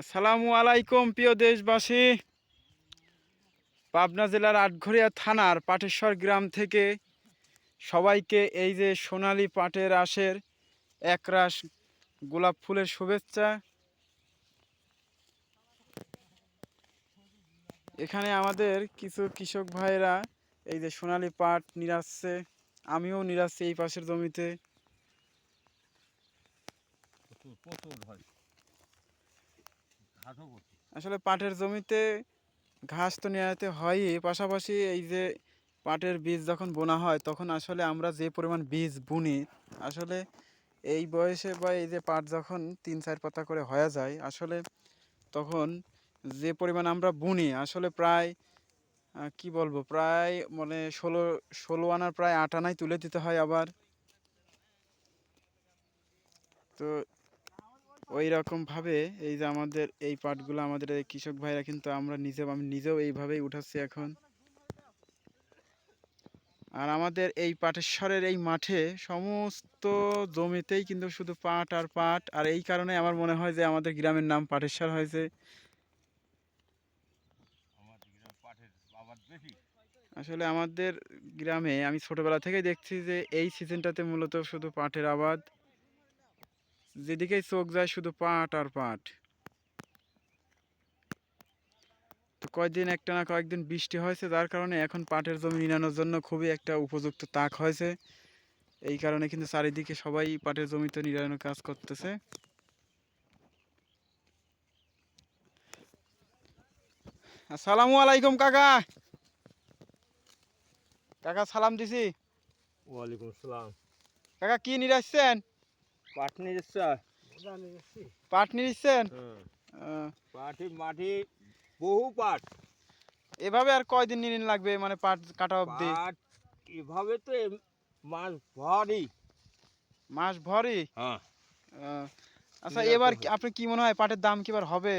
আসসালামু আলাইকুম, প্রিয় দেশবাসী। পাবনা জেলার আটঘরিয়া থানার পাটেশ্বর গ্রাম থেকে সবাইকে এই যে সোনালী পাটের আশের একরাশ গোলাপ ফুলের শুভেচ্ছা। এখানে আমাদের কিছু কৃষক ভাইরা এই যে সোনালী পাট নিরাচ্ছে, আমিও নিরাচ্ছি এই পাশের জমিতে। প্রচুর আসলে পাটের জমিতে ঘাস তো নেওয়াতে হয়ই, পাশাপাশি এই যে পাটের বীজ যখন বোনা হয়, তখন আসলে আমরা যে পরিমাণ বীজ বুনি, আসলে এই বয়সে বা এই যে পাট যখন তিন চার পাতা করে হয়ে যায়, আসলে তখন যে পরিমাণ আমরা বুনি, আসলে প্রায় কি বলব, প্রায় মানে ষোলো ষোলো আনার প্রায় আট আনাই তুলে দিতে হয় আবার। তো ওই রকম ভাবে এই যে আমাদের এই পাটগুলো আমাদের এই কৃষক ভাইরা কিন্তু আমরা নিজেও আমি নিজেও এইভাবেই উঠাচ্ছি এখন। আর আমাদের এই পাটেশ্বরের এই মাঠে সমস্ত জমিতেই কিন্তু শুধু পাট আর পাট আর এই কারণে আমার মনে হয় যে আমাদের গ্রামের নাম পাটেশ্বর হয়েছে। আসলে আমাদের গ্রামে আমি ছোটবেলা থেকেই দেখছি যে এই সিজনটাতে মূলত শুধু পাটের আবাদ। যেদিকেই চোখ যায় শুধু পাট আর পাট। তো কয়েকদিন একটা না কয়েকদিন বৃষ্টি হয়েছে যার কারণে এখন পাটের জমি নিরানোর জন্য খুবই একটা উপযুক্ত তাক হয়েছে। এই কারণে কিন্তু চারিদিকে সবাই পাটের জমিতে নিরানোর কাজ করতেছে। আসসালামু আলাইকুম কাকা। কাকা সালাম দিছি। ওয়ালাইকুম আসসালাম। কাকা কি নিরাচ্ছেন পাট নিয়ে যাচ্ছে পাট নিরাচ্ছেন হ্যাঁ। আহ, পাটি মাটি বহু পাট। এভাবে আর কয়দিন নিন লাগবে মানে পাট কাটা অবধি? পাট এভাবে তো মাস ভরই মাস ভরই হ্যাঁ। আচ্ছা এবার হবে। কি- মনে হয় পাটের দাম কি এবার হবে?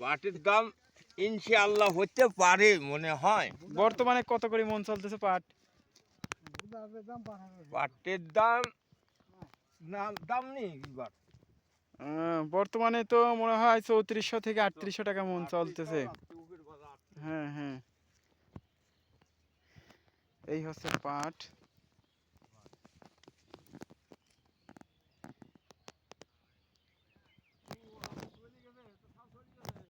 পাটের দাম ইনশাআল্লাহ হতে পারে মনে হয়। বর্তমানে কত করে মন চলতেছে পাট? পাটের দাম দাম নেই এবার আহ, বর্তমানে তো মনে হয় চৌত্রিশশো থেকে আটত্রিশশো টাকা মন চলতেছে। হ্যাঁ হ্যাঁ। এই হচ্ছে পাট।